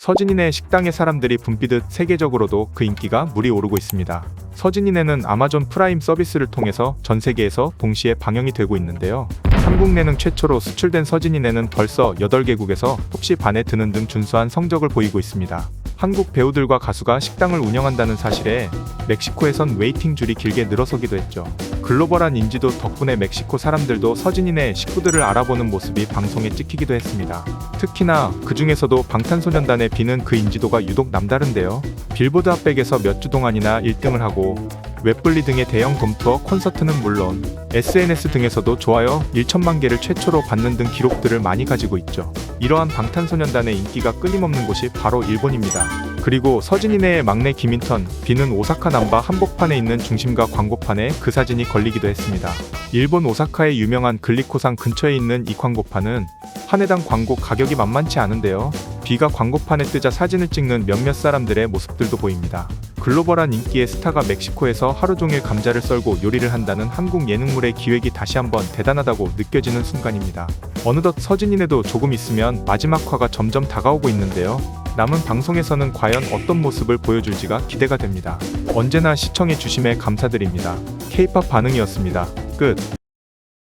서진이네 식당의 사람들이 붐비듯 세계적으로도 그 인기가 물이 오르고 있습니다. 서진이네는 아마존 프라임 서비스를 통해서 전 세계에서 동시에 방영이 되고 있는데요. 한국 내능 최초로 수출된 서진이네는 벌써 8개국에서 톱시 반에 드는 등 준수한 성적을 보이고 있습니다. 한국 배우들과 가수가 식당을 운영한다는 사실에 멕시코에선 웨이팅 줄이 길게 늘어서기도 했죠. 글로벌한 인지도 덕분에 멕시코 사람들도 서진이네 식구들을 알아보는 모습이 방송에 찍히기도 했습니다. 특히나 그 중에서도 방탄소년단의 비는 그 인지도가 유독 남다른데요. 빌보드 핫백에서 몇 주 동안이나 1등을 하고 웹블리 등의 대형 돔투어 콘서트는 물론 SNS 등에서도 좋아요 1천만 개를 최초로 받는 등 기록들을 많이 가지고 있죠. 이러한 방탄소년단의 인기가 끊임없는 곳이 바로 일본입니다. 그리고 서진이네의 막내 김인턴, 비는 오사카 남바 한복판에 있는 중심가 광고판에 그 사진이 걸리기도 했습니다. 일본 오사카의 유명한 글리코상 근처에 있는 이 광고판은 한 해당 광고 가격이 만만치 않은데요. 비가 광고판에 뜨자 사진을 찍는 몇몇 사람들의 모습들도 보입니다. 글로벌한 인기의 스타가 멕시코에서 하루 종일 감자를 썰고 요리를 한다는 한국 예능물의 기획이 다시 한번 대단하다고 느껴지는 순간입니다. 어느덧 서진이네도 조금 있으면 마지막 화가 점점 다가오고 있는데요. 남은 방송에서는 과연 어떤 모습을 보여줄지가 기대가 됩니다. 언제나 시청해 주심에 감사드립니다. K-팝 반응이었습니다. 끝.